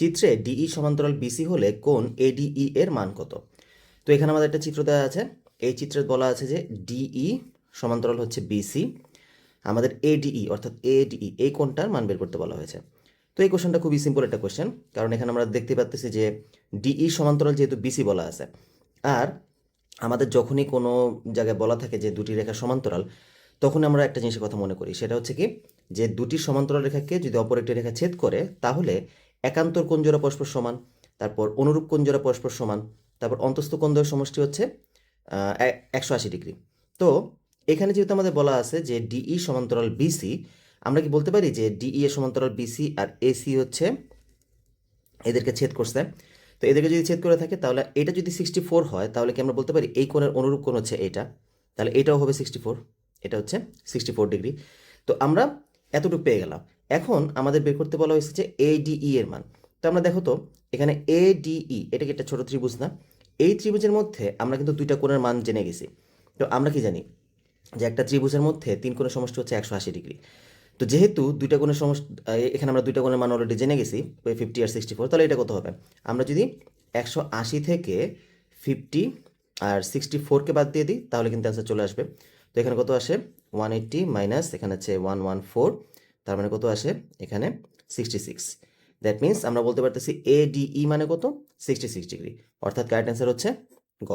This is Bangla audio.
চিত্রে ডিই সমান্তরাল বিসি হলে কোন এডিই এর মান কত? তো এখানে আমাদের একটা চিত্র দেওয়া আছে। এই চিত্রে বলা আছে যে ডিই সমান্তরাল হচ্ছে বিসি আমাদের এডিই অর্থাৎ এডিই এই কোনটার মান বের করতে বলা হয়েছে। তো এই কোশ্চেনটা খুবই সিম্পল একটা কোশ্চেন কারণ এখানে আমরা দেখতে পাচ্ছি যে ডিই সমান্তরাল যেহেতু বিসি বলা আছে, আর আমাদের যখনই কোনো জায়গায় বলা থাকে যে দুটি রেখা সমান্তরাল তখন আমরা একটা জিনিসের কথা মনে করি। সেটা হচ্ছে কি, যে দুটি সমান্তরাল রেখাকে যদি অপর একটি রেখা ছেদ করে, তাহলে একান্তর কোণ জোড়া পরস্পর সমান, তারপর অনুরূপ কোণ জোড়া পরস্পর সমান, তারপর অন্তস্থ কোণ দ্বয়ের সমষ্টি হচ্ছে একশো আশি ডিগ্রি। তো এখানে যেহেতু আমাদের বলা আছে যে ডিই সমান্তরাল বিসি, আমরা কি বলতে পারি যে ডিই এর সমান্তরাল বিসি আর এসি হচ্ছে এদেরকে ছেদ করছে? তো এদেরকে যদি ছেদ করে থাকে, তাহলে এটা যদি সিক্সটি ফোর হয়, তাহলে কি আমরা বলতে পারি এই কোণের অনুরূপ কোণ হচ্ছে এটা? তাহলে এটাও হবে সিক্সটি ফোর এটা হচ্ছে সিক্সটি ফোর ডিগ্রি। তো আমরা এতটুকু পেয়ে গেলাম। এখন আমাদের বের করতে বলা হয়েছে যে এডিই এর মান। তো আমরা দেখো তো, এখানে এডিই এটা কি একটা ছোট ত্রিভুজ না? এই ত্রিভুজের মধ্যে আমরা কিন্তু দুইটা কোণের মান জেনে গেছি। তো আমরা কি জানি? যে একটা ত্রিভুজের মধ্যে তিন কোণের সমষ্টি হচ্ছে একশো আশি ডিগ্রি। তো যেহেতু দুইটা কোণের সমষ্টি এখানে আমরা দুইটা কোণের মান অলরেডি জেনে গেছি, ওই ফিফটি আর সিক্সটি ফোর তাহলে এটা কত হবে? আমরা যদি একশো আশি থেকে ফিফটি আর সিক্সটি ফোরকে বাদ দিয়ে দিই, তাহলে কিন্তু অ্যান্সার চলে আসবে। তো এখানে কত আসে? ওয়ান এইট্টি মাইনাস এখানে হচ্ছে ওয়ান ওয়ান ফোর তার মানে কত আসে? এখানে সিক্সটি সিক্স দ্যাট মিন্স আমরা বলতে পারতেছি এডিই মানে কত? সিক্সটি সিক্স ডিগ্রি অর্থাৎ কারেক্ট অ্যান্সার হচ্ছে গ।